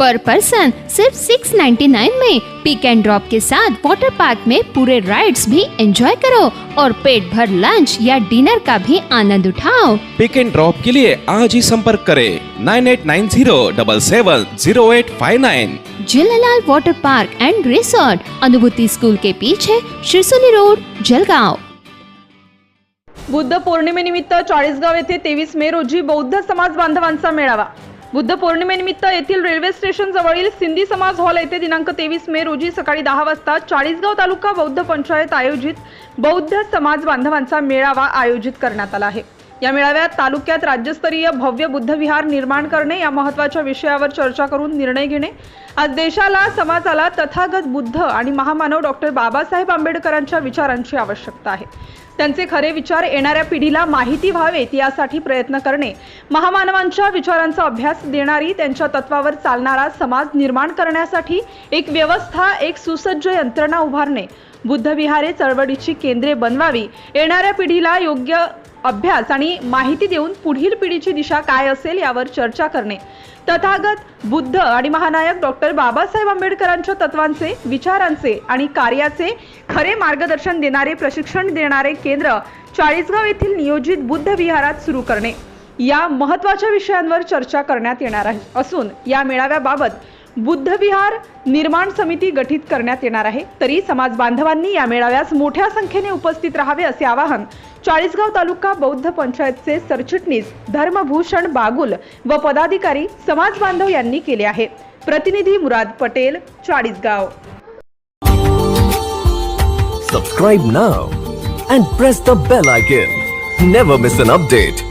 पर person सिर्फ 699 में पिक and drop के साथ वाटर पार्क में पूरे राइड्स भी एंजॉय करो और पेट भर लंच या डिनर का भी आनंद उठाओ। पिक एंड ड्रॉप के लिए आज ही संपर्क करें nine eight nine zero double seven zero eight five nine Jhulelal water park and resort Anubhuti school के पीछे शिरसोली रोड जलगांव। बुद्ध पौर्णिमेनिमित्त चाळीसगाव येथे तेवीस मे रोजी बौद्ध समाज बांधवांचा मेळावा। बुद्ध पौर्णिमेनिमित्त येथील रेल्वे स्टेशन जवळील सिंधी समाज हॉल येथे दिनांक तेवीस मे रोजी सकाळी दहा वाजता चाळीसगाव तालुका बौद्ध पंचायत आयोजित बौद्ध समाज बांधवांचा मेळावा आयोजित करण्यात आला आहे. या मेळाव्यात तालुक्यात राज्यस्तरीय भव्य बुद्ध विहार निर्माण करणे या महत्त्वाच्या विषयावर चर्चा करून निर्णय घेणे. आज देशाला समाजाला तथागत बुद्ध आणि महामानव डॉक्टर बाबासाहेब आंबेडकरांच्या विचारांची आवश्यकता आहे. त्यांचे खरे विचार येणाऱ्या पिढीला माहिती व्हावेत यासाठी प्रयत्न करणे. महामानवांच्या विचारांचा अभ्यास देणारी त्यांच्या तत्वावर चालणारा समाज निर्माण करण्यासाठी एक व्यवस्था एक सुसज्ज यंत्रणा उभारणे. बुद्धविहारे चळवळीची केंद्रे बनवावी. येणाऱ्या पिढीला योग्य अभ्यास आणि माहिती देऊन पुढील पिढीची दिशा काय असेल यावर चर्चा करणे. तथागत बुद्ध आणि महानायक डॉक्टर बाबासाहेब आंबेडकरांच्या तत्वांचे विचारांचे आणि कार्याचे खरे मार्गदर्शन देणारे प्रशिक्षण देणारे केंद्र चाळीसगाव येथील नियोजित बुद्ध विहारात सुरू करणे. या महत्त्वाच्या विषयांवर चर्चा करण्यात येणार आहे. असून या मेळाव्याबाबत बुद्धविहार निर्माण समिती गठीत करण्यात येणार आहे. तरी समाज बांधवांनी या मेळाव्यास मोठ्या संख्येने उपस्थित राहावे असे आवाहन चाळीसगाव तालुका बौद्ध पंचायतचे सरचिटणीस धर्मभूषण बागुल व पदाधिकारी समाज बांधव यांनी केले आहे. प्रतिनिधी Murad Patel Chalisgaon. Subscribe now and press the bell icon never miss an update